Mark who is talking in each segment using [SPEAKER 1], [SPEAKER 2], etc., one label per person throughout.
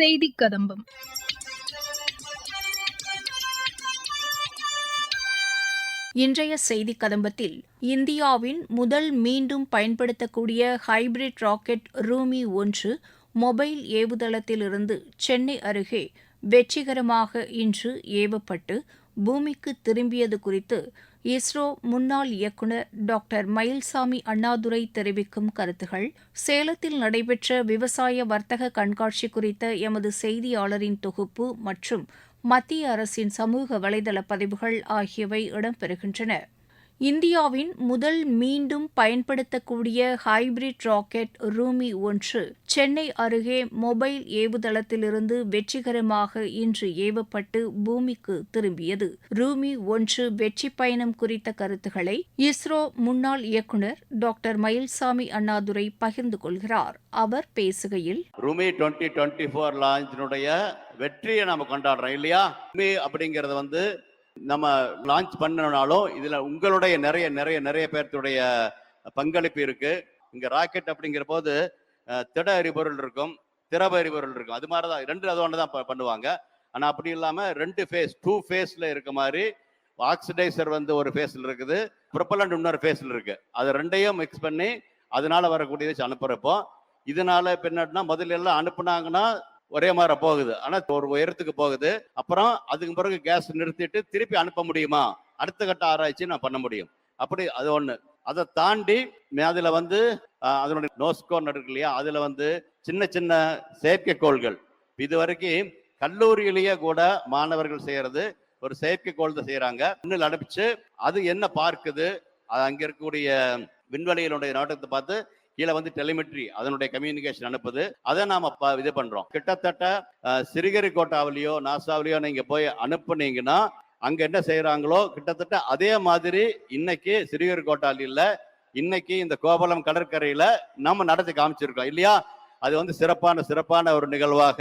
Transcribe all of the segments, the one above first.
[SPEAKER 1] செய்தி கதம்பம்.
[SPEAKER 2] இன்றைய செய்தி கதம்பத்தில் இந்தியாவின் முதல் மீண்டும் பயன்படுத்தக்கூடிய ஹைபிரிட் ராக்கெட் ரூமி ஒன்று மொபைல் ஏவுதளத்திலிருந்து சென்னை அருகே வெற்றிகரமாக இன்று ஏவப்பட்டு பூமிக்கு திரும்பியது குறித்து இஸ்ரோ முன்னாள் இயக்குநர் டாக்டர் மயில்சாமி அண்ணாதுரை தெரிவிக்கும் கருத்துகள். சேலத்தில் நடைபெற்ற விவசாய வர்த்தக கண்காட்சி குறித்த எமது செய்தியாளரின் தொகுப்பு மற்றும் மத்திய அரசின் சமூக வலைதள பதிவுகள் ஆகியவை இடம்பெறுகின்றன. இந்தியாவின் முதல் மீண்டும் பயன்படுத்தக்கூடிய ஹைபிரிட் ராக்கெட் ரூமி ஒன்று சென்னை அருகே மொபைல் ஏவுதளத்திலிருந்து வெற்றிகரமாக இன்று ஏவப்பட்டு பூமிக்கு திரும்பியது. ரூமி ஒன்று வெற்றி பயணம் குறித்த கருத்துக்களை இஸ்ரோ முன்னாள் இயக்குநர் டாக்டர் மயில்சாமி அண்ணாதுரை பகிர்ந்து கொள்கிறார். அவர் பேசுகையில்
[SPEAKER 3] ரூமி டுவெண்ட்டி டுவெண்ட்டி ஃபோர் லான்ச்சினுடைய வெற்றியை நாம கொண்டாடுறோம் இல்லையா? அப்படிங்கறது அப்படிங்கிறது வந்து நம்ம லான்ச் பண்ணனாலும் இதுல உங்களுடைய நிறைய நிறைய நிறைய பேர்த்துடைய பங்களிப்பு இருக்கு. இங்க ராக்கெட் அப்படிங்கிற போது திட எரிபொருள் இருக்கும் திரவ எரிபொருள் இருக்கும். அது மாதிரி தான் ரெண்டு அது ஒன்று தான் பண்ணுவாங்க. ஆனா அப்படி இல்லாம ரெண்டு ஃபேஸ் டூ ஃபேஸ்ல இருக்க மாதிரி ஆக்சிடைசர் வந்து ஒரு ஃபேஸ்ல இருக்குது ப்ரொப்பலண்ட் இன்னொரு ஃபேஸ்ல இருக்கு. அது ரெண்டையும் மிக்ஸ் பண்ணி அதனால வரக்கூடியதை அனுப்புறப்போ இதனால இப்ப என்னன்னா முதல்ல எல்லாம் அனுப்புனாங்கன்னா ஒரே மாதிரி போகுது. ஆனா ஒரு உயரத்துக்கு போகுது. அப்புறம் அதுக்கு பிறகு கேஸ் நிறுத்திட்டு திருப்பி அனுப்ப முடியுமா? அடுத்த கட்ட ஆராய்ச்சி நான் பண்ண முடியும். அப்படி அது ஒண்ணு. அதை தாண்டி அதில் அதுல வந்து அதனுடைய நோஸ்கோன் இருக்கு இல்லையா? அதுல வந்து சின்ன சின்ன செயற்கைக்கோள்கள் இது வரைக்கும் கல்லூரியிலேயே கூட மாணவர்கள் செய்யறது ஒரு செயற்கைக்கோள் தான் செய்யறாங்க. இன்னும் அனுப்பிச்சு அது என்ன பார்க்குது? அது அங்க இருக்கக்கூடிய விண்வெளியினுடைய நாட்டத்தை பார்த்து கீழே வந்து டெலிமெட்ரி அதனுடைய கம்யூனிகேஷன் அனுப்புது. அதை நாம இது பண்றோம். கிட்டத்தட்ட சிறுகரி கோட்டாவிலேயோ நாசாவிலேயோ நீங்க போய் அனுப்புனீங்கன்னா அங்க என்ன செய்யறாங்களோ கிட்டத்தட்ட அதே மாதிரி இன்னைக்கு சிறுகரிக்கோட்டாவில் இல்லை இன்னைக்கு இந்த கோபலம் கடற்கரையில நம்ம நடத்தி காமிச்சிருக்கோம் இல்லையா? அது வந்து சிறப்பான சிறப்பான ஒரு நிகழ்வாக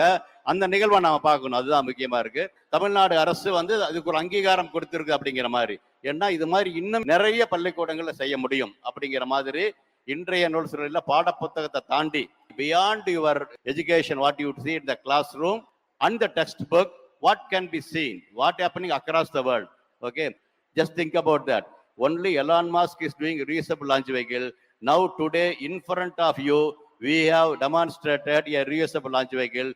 [SPEAKER 3] அந்த நிகழ்வை நாம பார்க்கணும். அதுதான் முக்கியமா இருக்கு. தமிழ்நாடு அரசு வந்து அதுக்கு ஒரு அங்கீகாரம் கொடுத்திருக்கு அப்படிங்கிற மாதிரி. ஏன்னா இது மாதிரி இன்னும் நிறைய பள்ளிக்கூடங்கள்ல செய்ய முடியும் அப்படிங்கிற மாதிரி இன்றைய நூல் சூழலில் பாடப்புத்தகத்தை தாண்டி beyond your education what you see in the classroom and the textbook what can be seen what happening across the world okay just think about that only Elon Musk is doing reusable launch vehicle now today in front of you we have demonstrated a reusable launch vehicle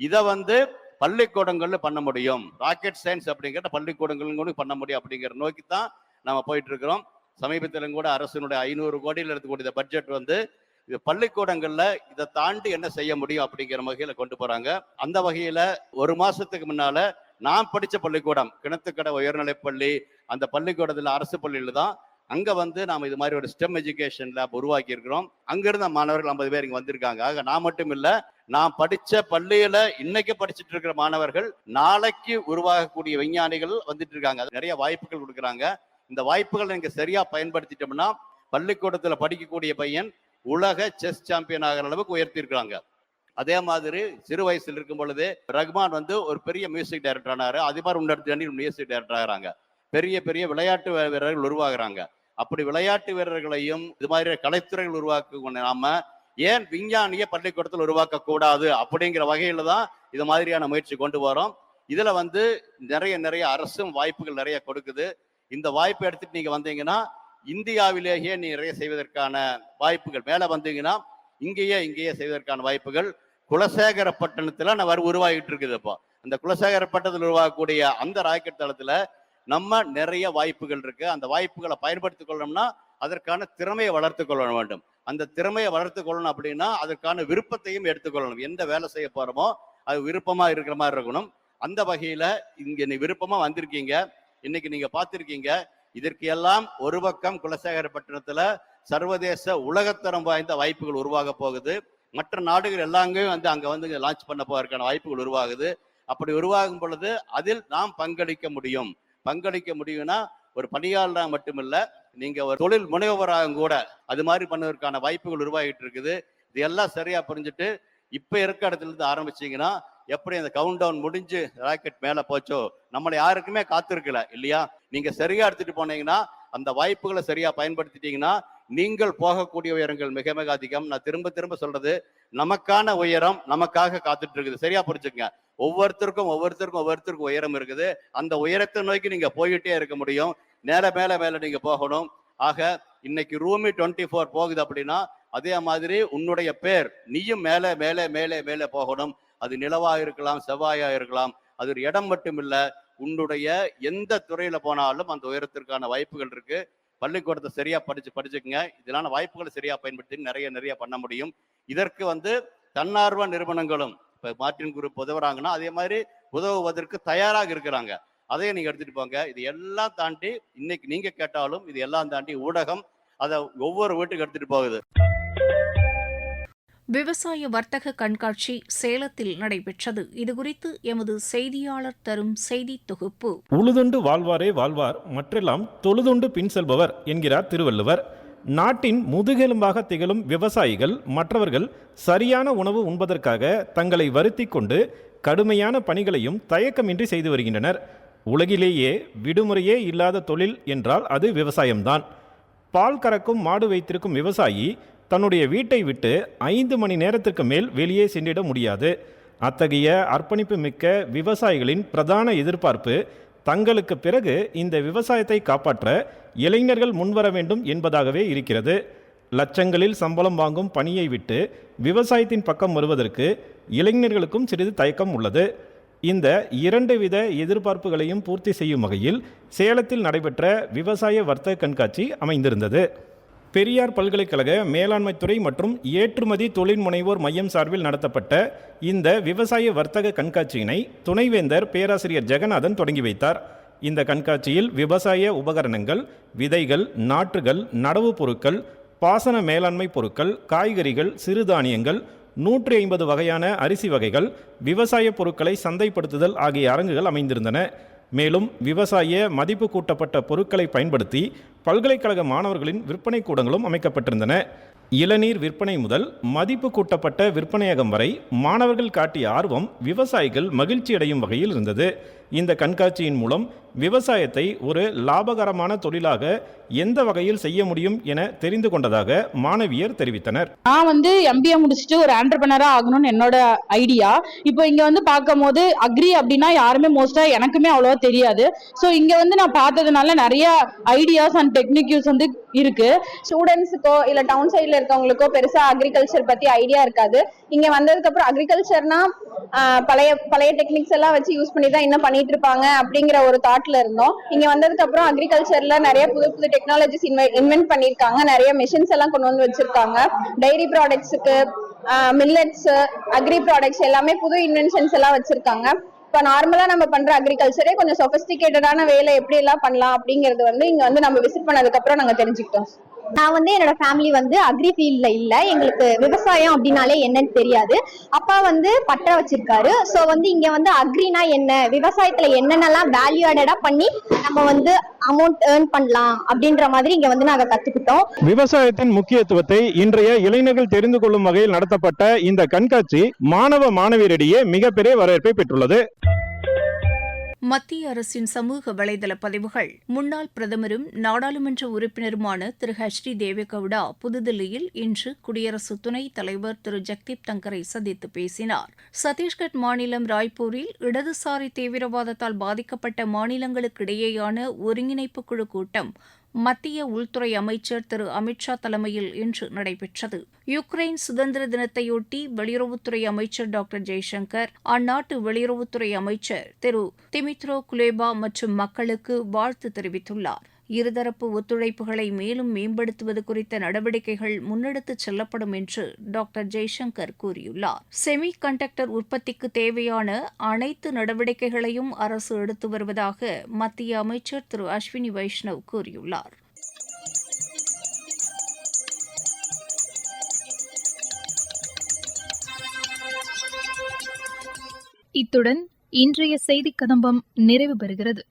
[SPEAKER 3] இதை வந்து பள்ளிக்கூடங்களில் பண்ண முடியும் rocket science அப்படிங்கிற பள்ளிக்கூடங்களும் கூட பண்ண முடியும் அப்படிங்கிற நோக்கி தான் நம்ம போயிட்டு இருக்கிறோம் சமீபத்திலும் கூட அரசினுடைய ஐநூறு கோடியில் இருக்கக்கூடிய பட்ஜெட் வந்து இது பள்ளிக்கூடங்களில் இதை தாண்டி என்ன செய்ய முடியும் அப்படிங்கிற வகையில் கொண்டு போகிறாங்க அந்த வகையில் ஒரு மாதத்துக்கு முன்னால் நான் படித்த பள்ளிக்கூடம் கிணத்துக்கடை உயர்நிலைப் பள்ளி அந்த பள்ளிக்கூடத்தில் அரசு பள்ளியில் தான். அங்கே வந்து நாம் இது மாதிரி ஒரு ஸ்டெம் எஜுகேஷன் லேப் உருவாக்கியிருக்கிறோம் அங்கிருந்த மாணவர்கள் ஐம்பது பேர் இங்கே வந்திருக்காங்க. ஆக நான் மட்டும் இல்லை நான் படித்த பள்ளியில் இன்னைக்கு படிச்சுட்டு இருக்கிற மாணவர்கள் நாளைக்கு உருவாகக்கூடிய விஞ்ஞானிகள் வந்துட்டு இருக்காங்க. நிறைய வாய்ப்புகள் கொடுக்குறாங்க. இந்த வாய்ப்புகளை நீங்கள் சரியாக பயன்படுத்திட்டோம்னா பள்ளிக்கூடத்தில் படிக்கக்கூடிய பையன் உலக செஸ் சாம்பியன் ஆகிற அளவுக்கு உயர்த்தியிருக்கிறாங்க. அதே மாதிரி சிறு வயசில் இருக்கும் பொழுது ரஹ்மான் வந்து ஒரு பெரிய மியூசிக் டைரக்டர் ஆனார். அதே மாதிரி முன்னெடுத்து மியூசிக் டைரக்டர் ஆகிறாங்க. பெரிய பெரிய விளையாட்டு வீரர்கள் உருவாகிறாங்க. அப்படி விளையாட்டு வீரர்களையும் இது மாதிரி கலைத்துறைகள் உருவாக்க நாம ஏன் விஞ்ஞானிய பள்ளிக்கூடத்தில் உருவாக்க கூடாது அப்படிங்கிற வகையில தான் இது மாதிரியான முயற்சி கொண்டு வரோம். இதுல வந்து நிறைய நிறைய அரசும் வாய்ப்புகள் நிறைய கொடுக்குது. இந்த வாய்ப்பை எடுத்துட்டு நீங்க வந்தீங்கன்னா இந்தியாவிலேயே நீ நிறைய செய்வதற்கான வாய்ப்புகள். மேலே வந்தீங்கன்னா இங்கேயே இங்கேயே செய்வதற்கான வாய்ப்புகள். குலசேகரப்பட்டினத்தில் நான் உருவாகிட்டு இருக்குது இப்போ. அந்த குலசேகரப்பட்டத்தில் உருவாகக்கூடிய அந்த ராக்கெட் தளத்தில் நம்ம நிறைய வாய்ப்புகள் இருக்கு. அந்த வாய்ப்புகளை பயன்படுத்தி கொள்ளணும்னா அதற்கான திறமையை வளர்த்து கொள்ள வேண்டும். அந்த திறமையை வளர்த்து கொள்ளணும் அப்படின்னா அதற்கான விருப்பத்தையும் எடுத்துக்கொள்ளணும் எந்த வேலை செய்ய போகிறோமோ அது விருப்பமாக இருக்கிற மாதிரி இருக்கணும். அந்த வகையில் இங்கே நீ விருப்பமாக வந்திருக்கீங்க. இன்னைக்கு நீங்க பார்த்திருக்கீங்க. இதற்கு எல்லாம் ஒரு பக்கம் குலசேகரப்பட்டினத்துல சர்வதேச உலகத்தரம் வாய்ந்த வாய்ப்புகள் உருவாக போகுது. மற்ற நாடுகள் எல்லாங்கேயும் வந்து அங்க வந்து லான்ச் பண்ண போவதற்கான வாய்ப்புகள் உருவாகுது. அப்படி உருவாகும் பொழுது அதில் நாம் பங்களிக்க முடியும். பங்களிக்க முடியும்னா ஒரு பணியாளராக மட்டுமில்ல நீங்க ஒரு தொழில் முனைவராக கூட அது மாதிரி பண்ணுவதற்கான வாய்ப்புகள் உருவாகிட்டு இருக்குது. இது எல்லாம் சரியா புரிஞ்சுட்டு இப்ப இருக்க இடத்துல இருந்து ஆரம்பிச்சீங்கன்னா எப்படி அந்த கவுண்ட் டவுன் முடிஞ்சு ராக்கெட் மேலே போச்சோ நம்மளை யாருக்குமே காத்திருக்கல இல்லையா? நீங்க சரியா எடுத்துட்டு போனீங்கன்னா அந்த வாய்ப்புகளை சரியா பயன்படுத்திட்டீங்கன்னா நீங்கள் போகக்கூடிய உயரங்கள் மிக மிக அதிகம். நான் திரும்ப திரும்ப சொல்றது நமக்கான உயரம் நமக்காக காத்துட்டு இருக்குது. சரியா புரிஞ்சுக்கங்க. ஒவ்வொருத்தருக்கும் ஒவ்வொருத்தருக்கும் ஒவ்வொருத்தருக்கும் உயரம் இருக்குது. அந்த உயரத்தை நோக்கி நீங்க போயிட்டே இருக்க முடியும். நேர மேல மேல நீங்க போகணும். ஆக இன்னைக்கு ரூமி டுவெண்ட்டி ஃபோர் போகுது அப்படின்னா அதே மாதிரி உன்னுடைய பேர் நீயும் மேலே மேலே மேலே மேலே போகணும். அது நிலவா இருக்கலாம் செவ்வாயா இருக்கலாம். அது ஒரு இடம் மட்டும் இல்ல உன்னுடைய எந்த துறையில போனாலும் அந்த உயரத்திற்கான வாய்ப்புகள் இருக்கு. பள்ளிக்கூடத்தை சரியா படிச்சு படிச்சுக்கங்க. இதனால வாய்ப்புகளை சரியா பயன்படுத்தி நிறைய நிறைய பண்ண முடியும். இதற்கு வந்து தன்னார்வ நிறுவனங்களும் இப்ப மார்டின் குரூப் உதவுறாங்கன்னா அதே மாதிரி உதவுவதற்கு தயாராக இருக்கிறாங்க. அதையும் நீங்க எடுத்துட்டு போங்க. இது எல்லாம் தாண்டி இன்னைக்கு நீங்க கேட்டாலும் இது எல்லாம் தாண்டி ஊடகம் அதை ஒவ்வொரு வீட்டுக்கு எடுத்துட்டு போகுது.
[SPEAKER 2] விவசாய வர்த்தக கண்காட்சி சேலத்தில் நடைபெற்றது. இதுகுறித்து எமது செய்தியாளர் தரும் செய்தி தொகுப்பு.
[SPEAKER 1] உழுதுண்டு வாழ்வாரே வாழ்வார் மற்றெல்லாம் தொழுதுண்டு பின் செல்பவர் என்கிறார் திருவள்ளுவர். நாட்டின் முதுகெலும்பாக திகழும் விவசாயிகள் மற்றவர்கள் சரியான உணவு உண்பதற்காக தங்களை வருத்தி கொண்டு கடுமையான பணிகளையும் தயக்கமின்றி செய்து வருகின்றனர். உலகிலேயே விடுமுறையே இல்லாத தொழில் என்றால் அது விவசாயம்தான். பால் கறக்கும் மாடு வைத்திருக்கும் விவசாயி தன்னுடைய வீட்டை விட்டு ஐந்து மணி நேரத்திற்கு மேல் வெளியே சென்றிட முடியாது. அத்தகைய அர்ப்பணிப்பு மிக்க விவசாயிகளின் பிரதான எதிர்பார்ப்பு தங்களுக்கு பிறகு இந்த விவசாயத்தை காப்பாற்ற இளைஞர்கள் முன்வர வேண்டும் என்பதாகவே இருக்கிறது. லட்சங்களில் சம்பளம் வாங்கும் பணியை விட்டு விவசாயத்தின் பக்கம் வருவதற்கு இளைஞர்களுக்கும் சிறிது தயக்கம் உள்ளது. இந்த இரண்டு வித எதிர்பார்ப்புகளையும் பூர்த்தி செய்யும் வகையில் சேலத்தில் நடைபெற்ற விவசாய வர்த்தக கண்காட்சி அமைந்திருந்தது. பெரியார் பல்கலைக்கழக மேலாண்மைத்துறை மற்றும் ஏற்றுமதி தொழில் முனைவோர் மையம் சார்பில் நடத்தப்பட்ட இந்த விவசாய வர்த்தக கண்காட்சியினை துணைவேந்தர் பேராசிரியர் ஜெகநாதன் தொடங்கி வைத்தார். இந்த கண்காட்சியில் விவசாய உபகரணங்கள் விதைகள் நாற்றுகள் நடவு பொருட்கள் பாசன மேலாண்மை பொருட்கள் காய்கறிகள் சிறுதானியங்கள் நூற்றி ஐம்பது வகையான அரிசி வகைகள் விவசாய பொருட்களை சந்தைப்படுத்துதல் ஆகிய அரங்குகள் அமைந்திருந்தன. மேலும் விவசாய மதிப்பு கூட்டப்பட்ட பொருட்களை பயன்படுத்தி பல்கலைக்கழக மாணவர்களின் விற்பனை கூடங்களும் அமைக்கப்பட்டிருந்தன. இளநீர் விற்பனை முதல் மதிப்பு கூட்டப்பட்ட விற்பனையகம் வரை மாணவர்கள் காட்டிய ஆர்வம் விவசாயிகள் மகிழ்ச்சி அடையும் வகையில் இருந்தது. இந்த கண்காட்சியின் மூலம் விவசாயத்தை ஒரு லாபகரமான தொழிலாக எந்த வகையில் செய்ய முடியும் என தெரிந்து கொண்டதாக மாணவியர் தெரிவித்தனர்.
[SPEAKER 4] நான் வந்து எம்பிஏ முடிச்சுட்டு ஒரு ஆண்டர்பனரா ஆகணும்னு என்னோட ஐடியா இப்போ இங்க வந்து பார்க்கும் போது அக்ரி அப்படின்னா யாருமே மோஸ்டா எனக்குமே அவ்வளவா தெரியாது. ஸோ இங்க வந்து நான் பார்த்ததுனால நிறைய ஐடியாஸ் அண்ட் டெக்னிக்யூஸ் வந்து இருக்கு.
[SPEAKER 5] ஸ்டூடெண்ட்ஸுக்கோ இல்ல டவுன் சைட்ல இருக்கவங்களுக்கோ பெருசா அக்ரிகல்ச்சர் பத்தி ஐடியா இருக்காது. இங்க வந்ததுக்கு அப்புறம் அக்ரிகல்ச்சர்னா பழைய பழைய டெக்னிக்ஸ் எல்லாம் வச்சு யூஸ் பண்ணி தான் என்ன பண்ணிட்டு இருப்பாங்க அப்படிங்கிற ஒரு தாட்ல இருந்தோம். இங்க வந்ததுக்கு அப்புறம் அக்ரிகல்ச்சர்ல நிறைய புது புது டெக்னாலஜிஸ் இன்வென்ட் பண்ணிருக்காங்க நிறைய மிஷின்ஸ் எல்லாம் கொண்டு வந்து வச்சிருக்காங்க. டைரி ப்ராடக்ட்ஸுக்கு மில்லட்ஸ் அக்ரி ப்ராடக்ட்ஸ் எல்லாமே புது இன்வென்ஷன்ஸ் எல்லாம் வச்சிருக்காங்க. இப்போ நார்மலா நம்ம பண்ற அக்ரிகல்ச்சரே கொஞ்சம் சொபிஸ்டிகேட்டடான வேலை எப்படி எல்லாம் பண்ணலாம் அப்படிங்கறது வந்து இங்க வந்து நம்ம விசிட் பண்ணதுக்கு அப்புறம் நாங்க தெரிஞ்சுக்கிட்டோம்.
[SPEAKER 6] நான் வந்து என்னோட ஃபேமிலி வந்து அக்ரி ஃபீல்ட்ல இல்ல. எங்களுக்கு விவசாயம் அப்படின்னாலே என்னன்னு தெரியாது. அப்பா வந்து பட்டை வச்சிருக்காரு. ஸோ வந்து இங்க வந்து அக்ரினா என்ன? விவசாயத்துல என்னென்னலாம் வேல்யூ ஆடடா பண்ணி நம்ம வந்து அமௌண்ட் ஏர்ன் பண்ணலாம் அப்படின்ற மாதிரி இங்க வந்து நாங்க கத்துக்கிட்டோம்.
[SPEAKER 1] விவசாயத்தின் முக்கியத்துவத்தை இன்றைய இளைஞர்கள் தெரிந்து கொள்ளும் வகையில் நடத்தப்பட்ட இந்த கண்காட்சி மாணவ மாணவியரிடையே மிகப்பெரிய வரவேற்பை பெற்றுள்ளது.
[SPEAKER 2] மத்திய அரசின் சமூக வலைதள பதிவுகள். முன்னாள் பிரதமரும் நாடாளுமன்ற உறுப்பினருமான திரு. H D. தேவேகவுடா புதுதில்லியில் இன்று குடியரசு துணைத் தலைவர் திரு. ஜக்தீப் தங்கரை சந்தித்து பேசினார். சத்தீஸ்கட் மாநிலம் ராய்ப்பூரில் இடதுசாரி தீவிரவாதத்தால் பாதிக்கப்பட்ட மாநிலங்களுக்கிடையேயான ஒருங்கிணைப்பு குழு கூட்டம் மத்திய உள்துறை அமைச்சர் திரு அமித்ஷா தலைமையில் இன்று நடைபெற்றது. யுக்ரைன் சுதந்திர தினத்தையொட்டி வெளியுறவுத்துறை அமைச்சர் டாக்டர் ஜெய்சங்கர் அந்நாட்டு வெளியுறவுத்துறை அமைச்சர் திரு திமித்ரோ குலேபா மற்றும் மக்களுக்கு வாழ்த்து தெரிவித்துள்ளார். இருதரப்பு ஒத்துழைப்புகளை மேலும் மேம்படுத்துவது குறித்த நடவடிக்கைகள் முன்னெடுத்துச் செல்லப்படும் என்று டாக்டர் ஜெய்சங்கர் கூறியுள்ளார். செமி கண்டக்டர் உற்பத்திக்கு தேவையான அனைத்து நடவடிக்கைகளையும் அரசு எடுத்து வருவதாக மத்திய அமைச்சர் திரு அஸ்வினி வைஷ்ணவ் கூறியுள்ளார்.
[SPEAKER 7] இத்துடன் இன்றைய செய்தி கதம்பம் நிறைவு பெறுகிறது.